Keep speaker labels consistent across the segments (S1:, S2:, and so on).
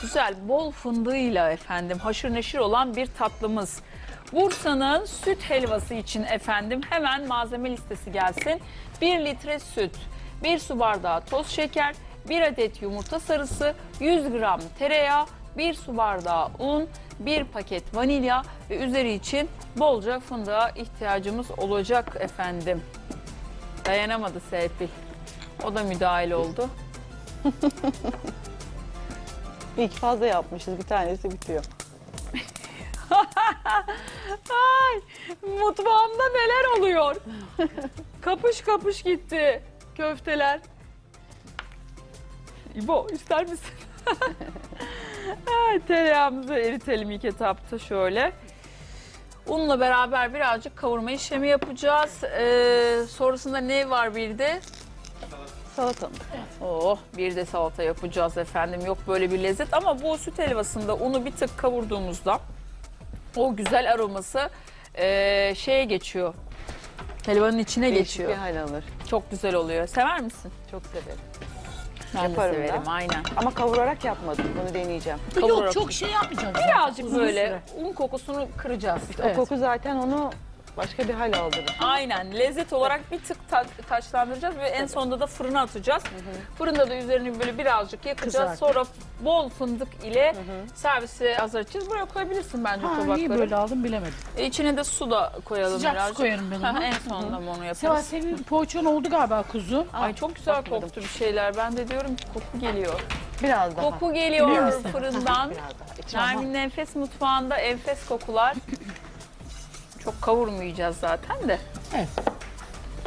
S1: güzel bol fındığıyla efendim haşır neşir olan bir tatlımız. Bursa'nın süt helvası için efendim hemen malzeme listesi gelsin. 1 litre süt, 1 su bardağı toz şeker, 1 adet yumurta sarısı, 100 gram tereyağı, 1 su bardağı un, 1 paket vanilya ve üzeri için bolca fındığa ihtiyacımız olacak efendim. Dayanamadı Serpil. O da müdahil oldu.
S2: İlk fazla yapmışız. Bir tanesi bitiyor.
S1: Ay, mutfağımda neler oluyor? kapış kapış gitti köfteler. İbo ister misin? Ay, tereyağımızı eritelim ilk etapta şöyle. Unla beraber birazcık kavurma işlemi yapacağız. Ee, sonrasında ne var bir de?
S2: Salatamız.
S1: Oh bir de salata yapacağız efendim. Yok böyle bir lezzet ama bu süt helvasında unu bir tık kavurduğumuzda o güzel aroması eee, şeye geçiyor. Helvanın içine
S2: Değişik
S1: geçiyor.
S2: bir hal alır.
S1: Çok güzel oluyor. Sever misin?
S2: Çok severim.
S1: Ben
S2: Yaparım
S1: de severim
S2: da.
S1: aynen.
S2: Ama kavurarak yapmadım. Bunu deneyeceğim.
S1: Kavurarak.
S3: Yok çok şey yapmayacağız. zaten.
S1: Birazcık böyle
S3: süre.
S1: un kokusunu kıracağız.
S3: Evet.
S2: O koku zaten onu başka bir hal aldırır.
S1: Aynen. Lezzet olarak bir tık ta- taçlandıracağız ve en sonunda da fırına atacağız. Fırında da üzerini böyle birazcık yakacağız.
S3: Kızart.
S1: Sonra bol fındık ile servise hazır edeceğiz. Buraya koyabilirsin bence
S3: Ha, niye
S1: tabakları.
S3: böyle aldım bilemedim.
S1: E, İçine de su da koyalım
S3: Sıcak su
S1: birazcık.
S3: koyarım ben ona.
S1: en sonunda onu
S3: Seval
S1: yaparız?
S3: senin poğaçan oldu galiba kuzu.
S1: Ay çok güzel
S2: bakmadım.
S1: koktu bir şeyler. Ben de diyorum ki koku geliyor.
S2: Biraz daha.
S1: Koku geliyor fırından. Nermin'in enfes mutfağında enfes kokular. Çok kavurmayacağız zaten de.
S3: Evet.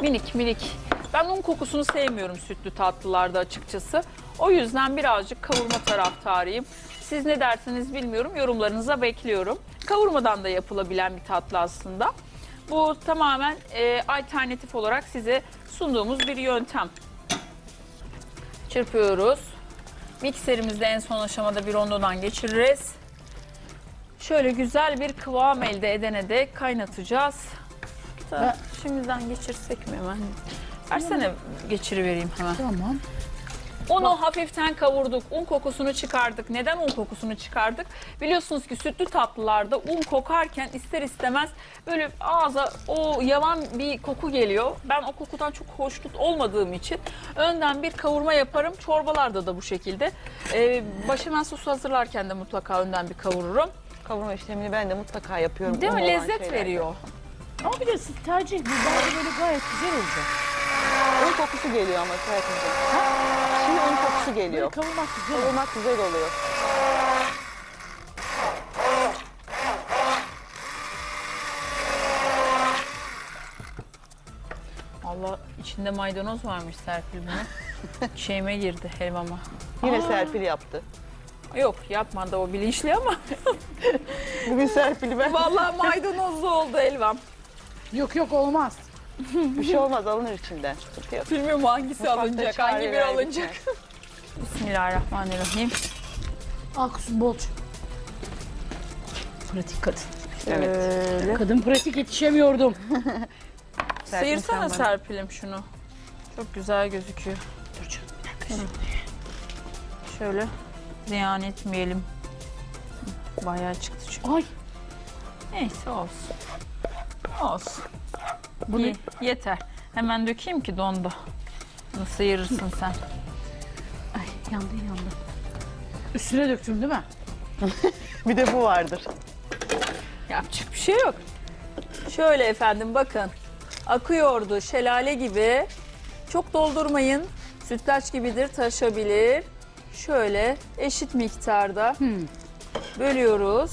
S1: Minik minik. Ben un kokusunu sevmiyorum sütlü tatlılarda açıkçası. O yüzden birazcık kavurma taraftarıyım. Siz ne dersiniz bilmiyorum. Yorumlarınıza bekliyorum. Kavurmadan da yapılabilen bir tatlı aslında. Bu tamamen e, alternatif olarak size sunduğumuz bir yöntem. Çırpıyoruz. Mikserimizde en son aşamada bir rondodan geçiririz. Şöyle güzel bir kıvam elde edene dek kaynatacağız. Da
S3: Ben-
S1: şimdiden geçirsek mi hemen? Versene geçirivereyim hemen.
S3: Tamam.
S1: Unu hafiften kavurduk. Un kokusunu çıkardık. Neden un kokusunu çıkardık? Biliyorsunuz ki sütlü tatlılarda un kokarken ister istemez böyle ağza o yavan bir koku geliyor. Ben o kokudan çok hoşnut olmadığım için önden bir kavurma yaparım. Çorbalarda da bu şekilde. Ee, başhemen sosu hazırlarken de mutlaka önden bir kavururum.
S2: Kavurma işlemini ben de mutlaka yapıyorum.
S1: Değil mi?
S2: Olan
S1: Lezzet veriyor.
S3: Ama bir de siz tercih bu bence böyle gayet güzel olacak.
S2: Un kokusu geliyor ama hayatımda. Şimdi un kokusu
S3: Böyle
S2: geliyor.
S3: kavurmak güzel.
S2: Kavurmak güzel oluyor.
S1: Allah içinde maydanoz varmış Serpil bunun. Şeyime girdi helvama.
S2: Yine
S3: Aa.
S2: Serpil yaptı.
S1: Yok yapmadı o bilinçli ama
S2: Bugün Serpil'i ben
S1: vallahi maydanozlu oldu helvam.
S3: Yok yok olmaz.
S2: bir şey olmaz alınır içinden. Sıkıntı yok.
S1: Bilmiyorum hangisi
S2: Mutfakta
S1: alınacak, hangi bir
S2: verdik
S1: alınacak. Bismillahirrahmanirrahim.
S3: Kuzum bolç. Pratik kadın.
S2: Evet.
S1: Şöyle.
S3: Kadın pratik yetişemiyordum.
S2: Serpil,
S1: Sıyırsana
S2: sen bana-
S1: Serpil'im şunu. Çok güzel gözüküyor.
S3: Dur canım bir dakika.
S1: Şöyle ziyan etmeyelim. Bayağı çıktı çünkü.
S3: Ay
S1: Neyse olsun. Olsun.
S3: bu ne?
S1: Ye- yeter. Hemen dökeyim ki dondu. Bunu sıyırırsın sen.
S3: Ay yandı yandı. Üstüne döktüm değil mi?
S2: Bir de bu vardır.
S1: Yapacak bir şey yok. Şöyle efendim bakın. Akıyordu şelale gibi. Çok doldurmayın. Sütlaç gibidir taşabilir. Şöyle eşit miktarda
S3: Hmm.
S1: bölüyoruz.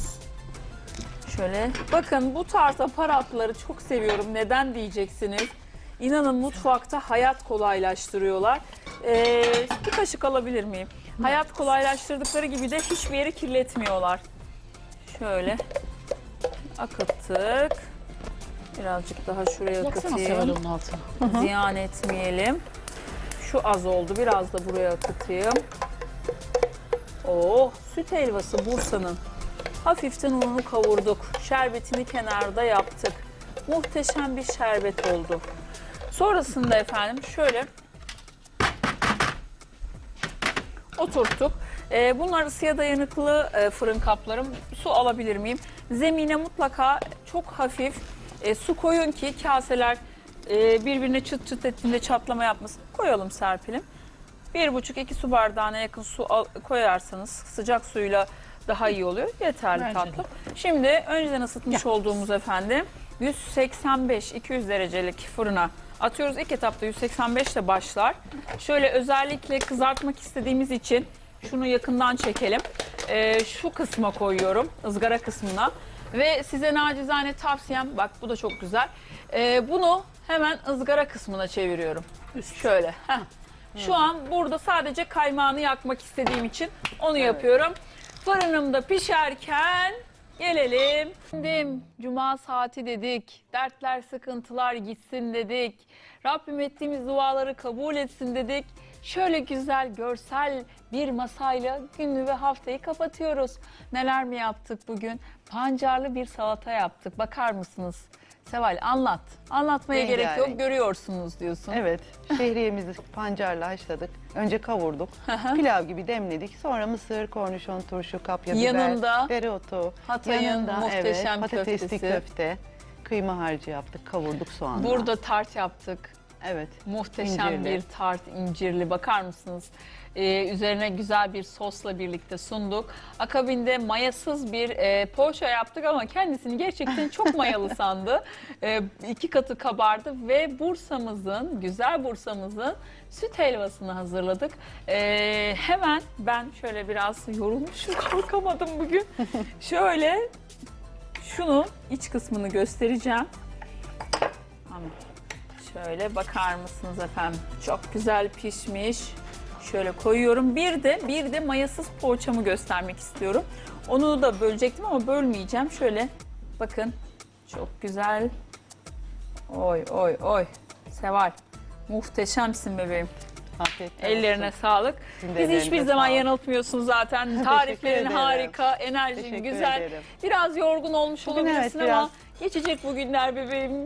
S1: Şöyle bakın bu tarz aparatları çok seviyorum. Neden diyeceksiniz? İnanın mutfakta hayat kolaylaştırıyorlar. Ee, bir kaşık alabilir miyim? Hayat kolaylaştırdıkları gibi de hiçbir yeri kirletmiyorlar. Şöyle akıttık. Birazcık daha şuraya
S3: Yaksana
S1: akıtayım. Ziyan etmeyelim. Şu az oldu. Biraz da buraya akıtayım. Oh, süt helvası Bursa'nın. Hafiften ununu kavurduk. Şerbetini kenarda yaptık. Muhteşem bir şerbet oldu. Sonrasında efendim şöyle oturttuk. Ee, bunlar ısıya dayanıklı e, fırın kaplarım. Su alabilir miyim? Zemine mutlaka çok hafif e, su koyun ki kaseler e, birbirine çıt çıt ettiğinde çatlama yapmasın. Koyalım Serpil'im. Bir buçuk iki su bardağına yakın su al- koyarsanız sıcak suyla daha iyi oluyor. Yeterli
S3: Bence
S1: tatlı. Şimdi önceden ısıtmış olduğumuz efendim 185-200 derecelik fırına atıyoruz. İlk etapta 185 ile başlar. Şöyle özellikle kızartmak istediğimiz için şunu yakından çekelim. Ee, şu kısma koyuyorum, ızgara kısmına. Ve size nacizane tavsiyem, bak bu da çok güzel. Ee, bunu hemen ızgara kısmına çeviriyorum. Şöyle. heh. Şu an burada sadece kaymağını yakmak istediğim için onu yapıyorum. Fırınımda pişerken gelelim. Şimdi cuma saati dedik. Dertler, sıkıntılar gitsin dedik. Rabbim ettiğimiz duaları kabul etsin dedik. Şöyle güzel görsel bir masayla günü ve haftayı kapatıyoruz. Neler mi yaptık bugün? Pancarlı bir salata yaptık. Bakar mısınız? Seval anlat. Anlatmaya gerek yok.
S4: Rengarenk.
S1: Görüyorsunuz diyorsun.
S4: Evet, şehriyemizi pancarla haşladık. Önce kavurduk. Pilav gibi demledik. Sonra mısır, kornişon, turşu, kapya biber,
S1: Yanında
S4: dereotu.
S1: Hatay'ın
S4: yanında,
S1: muhteşem
S4: evet, patatesli
S1: köftesi.
S4: köfte. Kıyma harcı yaptık, kavurduk soğanla.
S1: Burada tart yaptık.
S4: Evet.
S1: Muhteşem
S4: İncirli.
S1: bir tart incirli bakar mısınız? Ee, üzerine güzel bir sosla birlikte sunduk. Akabinde mayasız bir e, poğaça yaptık ama kendisini gerçekten çok mayalı sandı. E, iki katı kabardı ve Bursa'mızın, güzel Bursa'mızın süt helvasını hazırladık. E, hemen ben şöyle biraz yorulmuşum kalkamadım bugün. şöyle şunun iç kısmını göstereceğim. Ama Şöyle bakar mısınız efendim? Çok güzel pişmiş. Şöyle koyuyorum. Bir de bir de mayasız poğaçamı göstermek istiyorum. Onu da bölecektim ama bölmeyeceğim. Şöyle bakın. Çok güzel. Oy oy oy. Seval. Muhteşemsin bebeğim.
S4: Afiyetler
S1: Ellerine
S4: olsun.
S1: sağlık.
S4: De
S1: Bizi hiçbir zaman yanıltmıyorsun zaten. Tariflerin harika, enerjin
S4: Teşekkür
S1: güzel.
S4: ederim.
S1: Biraz yorgun olmuş
S4: Bugün
S1: olabilirsin
S4: evet,
S1: ama
S4: biraz.
S1: geçecek bu günler bebeğim.